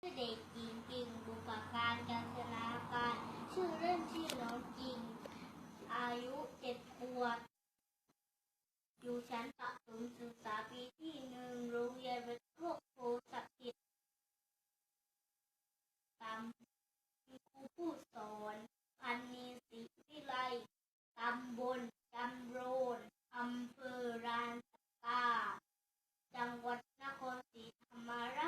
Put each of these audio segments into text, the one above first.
ชื่อเด็กหญิงกิ่งบุปการการชนาการ ชื่อเล่นชื่อน้องกิ่ง อายุเจ็ดขวบอยู่ชั้นปฐมศึกษาปีที่หนึ่งโรงเรียนวัดโคกโพสักิจตามครูผู้สอนพันนีสิวิไลตำบลจำโรนอำเภอรานสกาจังหวัดนครศรีธรรมราช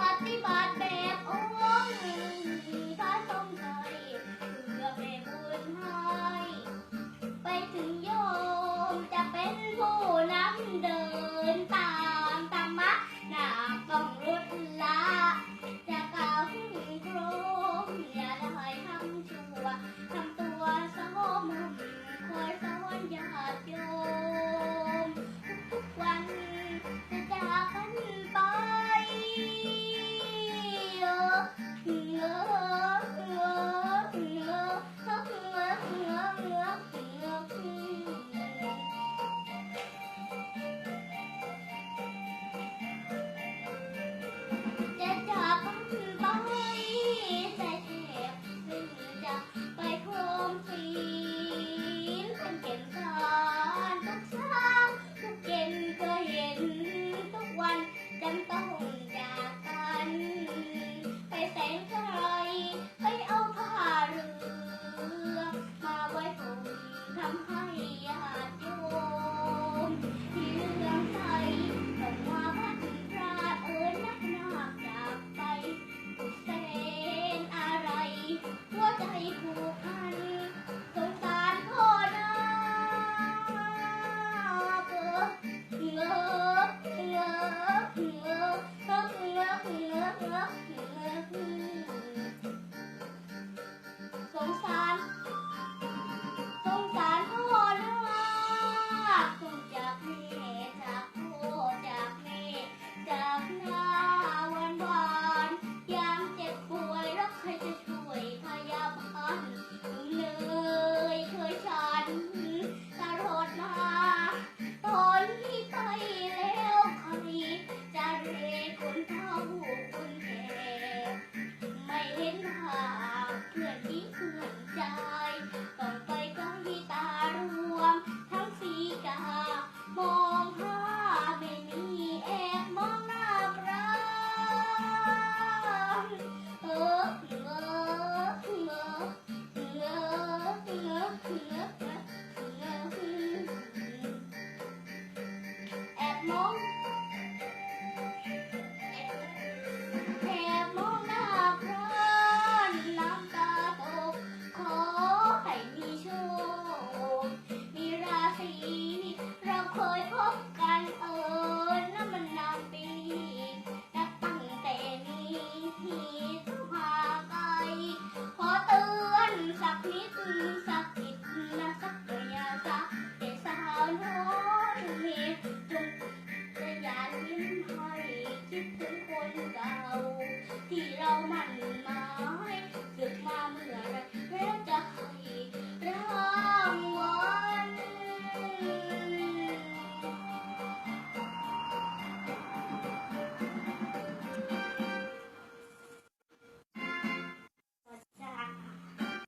Happy birthday. Oh. mom?